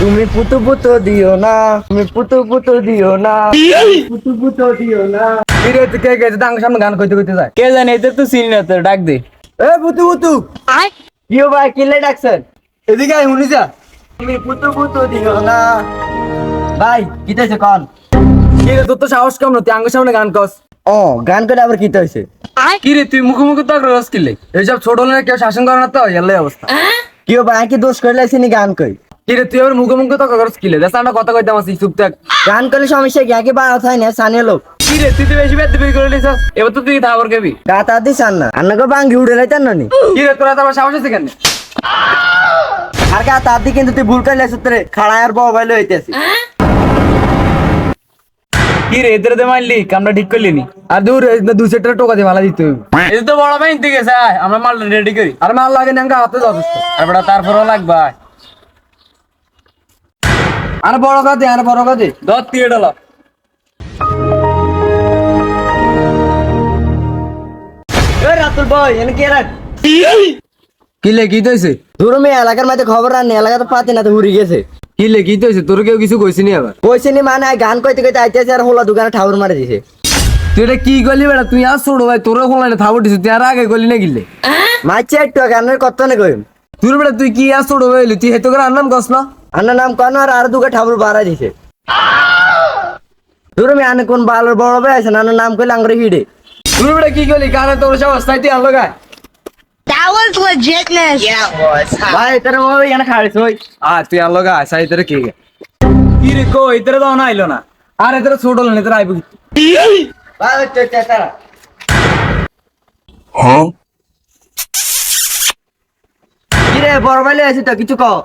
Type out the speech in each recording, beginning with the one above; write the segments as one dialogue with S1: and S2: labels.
S1: তুমি পুতু পুতো দিও না তুমি পুতু পুতো দিও না। পুতু পুতো দিও না।
S2: কিরে তুই কে গেছে তাঙ্গ সামনে গান কইতে কইতে যায়।
S3: কে জানে এদের তো চিনি না তো ডাক দে।
S2: এ পুতু পুতু।
S1: কিও ভাই কিলে ডাকছেন?
S2: এদিকে আয় শুনি যা।
S1: তুমি পুতু পুতু দিও না। ভাই কিতেছে কন?
S2: কিরে তোর তো সাহস কম না তুই আঙ্গ সামনে গান কস।
S1: ও গান করে আবার কিতে হয়েছে
S3: কিরে তুই মুখে মুখে তো রস কিলে
S2: এইসব ছোট হলে কেউ শাসন করে না তো এলাই অবস্থা।
S1: কিও ভাই কি দোষ করে লাগছিনি গান কই?
S2: কিরে তুই আবার মুখে মুখে তো করস কিলে? দেখ আমরা কথা কইতাম আছি চুপ থাক।
S1: গান করলে সমস্যা কি? আগে না? স্থানীয় লোক।
S3: কিরে তুই তো বেশি বেদ বের করে লিছস এবার তো তুই থাবর কেবি
S1: গাতা দিছান না। আন্নাকে বাঙ্গি উড়ে লাইতেন না নি?
S2: কিরে তোরা তো সাহস আছে কেন?
S1: আর গাতা দি কিন্তু তুই ভুল করে লাগছিস তোরে খাড়ায় আর বউ বাইলে হইতেছি
S3: কিরে এদের দে মারলি কামটা ঠিক করলি নি?
S2: আর দূর দু সেটের টোকা দিয়ে ভালো দিতে
S3: এই তো বড় ভাই ঠিক আছে আমরা মাল রেডি করি।
S2: আর মাল লাগে না হাতে যথেষ্ট
S3: আর লাগবে।
S2: আর বড় কাজে আর বড় কাজে
S3: দশ দিয়ে ডল
S1: রাতুল বই এনে কে রাখ?
S2: কিলে কি তৈছে
S1: দূর মেয়ে এলাকার মধ্যে খবর আর এলাকা তো পাতি না তো উড়ি গেছে।
S2: কিলে কি তৈছে তোর কেউ কিছু কইছি নি আবার?
S1: কইছে নি মানে গান কইতে কইতে আইতেছে আর হোলা দোকানে ঠাউর মারে দিছে।
S2: তুই এটা কি করলি বেটা তুই আর ছোট ভাই তোর কোন থাবর দিছিস তুই আর আগে করলি না গিলে
S1: মাইছে একটু গানের কত না কইম।
S2: তুই বেটা তুই কি আর ছোট ভাই? তুই হেতো করে আনলাম কস না?
S1: আন্নার নাম কোন আর আর দুটো ঠাউর বাড়া দিছে। দূর মেয়ে আনে কোন ভালো বড় ভাই আছে নানার নাম কইলে আঙ্গুরে হিডে।
S2: তুই বেটা কি করলি কানে তোর সব অবস্থায় তুই আনলো গায়
S4: That was legitness. Yeah, it was.
S1: ভাই তোর ওই এখানে খাড়িস ওই।
S2: আ তুই আনলো গায় সাই তোর কি গে।
S3: কি রে কো ইতরে দাও না আইলো না।
S2: আর এদের ছোট হলেন এদের আইব
S1: ভাই চেতারা কি রে বড় ভাই আছে তো কিছু কও।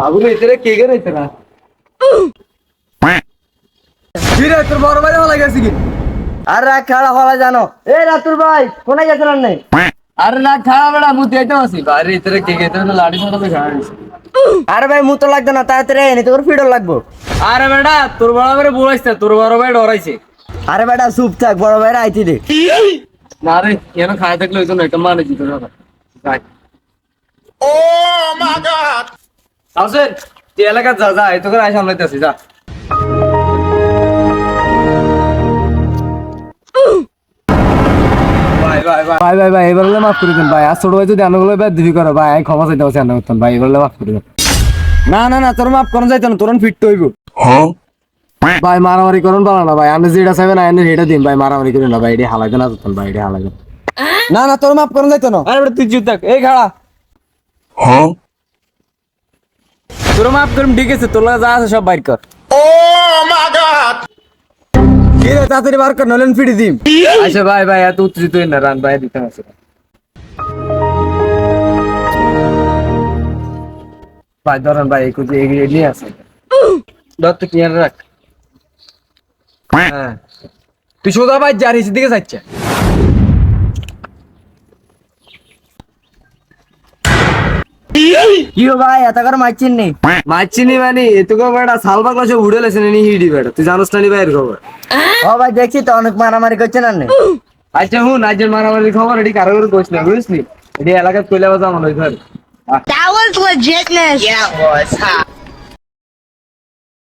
S2: বাবু রে কে গে রইছে না? কি তোর বড় ভাই ভালো গেছে কি?
S1: আর রাখ খাড়া হলা জানো। এ রাতুল ভাই কোনায় গেছিলেন নাই
S2: আরে না খাওয়া বেড়া মুই দিতে আসি বাইরে এদের কে গে তোর লাড়ি সাথে তো খাওয়া
S1: আরে ভাই মু তো লাগতো না তাড়াতাড়ি এনে তোর ফিডো লাগবো।
S3: আরে বেটা তোর বড় ভাই বলাইছে তোর বড় ভাই ডরাইছে।
S1: আরে বেটা চুপ থাক বড় ভাইরা আইতি দে।
S2: না রে কেন খাই থাকলে হইতো না এটা মানে জিতো না ও মা আসেন তুই এলাকা যা যা এত করে আইসা আমলাইতেছি যা। ভাই ভাই ভাই। ভাই ভাই ভাই এবার হলে মাফ করে দেন ভাই। আর ছোট ভাই যদি আনগুলো এবার দিবি করে ভাই। আমি ক্ষমা চাইতে পারছি আন্ন করতাম ভাই। এবার মাফ করে দেন। না না না তোর মাফ করা যাইতো না তোর ফিট হইব। ভাই মারামারি করুন না ভাই। আমি যেটা চাইবেন আইনের এটা দিন ভাই। মারামারি করুন না ভাই। এটি হালাগে না তোর ভাই। এটি হালাগে না না তোর মাফ করা যাইতো না।
S3: আরে বেটা তুই থাক। এই খাড়া। তোর মাফ করুম ঠিক আছে তোর লাগা যা আছে সব বাইর কর।
S2: কি রে তাড়াতাড়ি বার কর নলেন ফিডি দিম। আচ্ছা ভাই ভাই এত উত্তেজিত হই না রান ভাই দিতে আছে ভাই ধরেন ভাই এই কুচি এগিয়ে নিয়ে আসে ধর তো কিনারে রাখ। হ্যাঁ। তুই সোজা ভাই যার দিকে যাচ্ছে।
S1: কি হো ভাই? এত করে মারছিন নি?
S2: মারছি নি মানে? এতকে বেটা সালবা ক্লাসে উড়ে লেছে নি হিডি বেটা তুই জানোস না নি ভাইয়ের খবর?
S1: ও ভাই দেখছি তো অনেক মারামারি করছে না নে।
S2: আচ্ছা হুন আজের মারামারি খবর এটি কারও করে কইস না বুঝলি এটি এলাকাত কইলে বাজা আমার ওই ঘর
S4: That was legitness.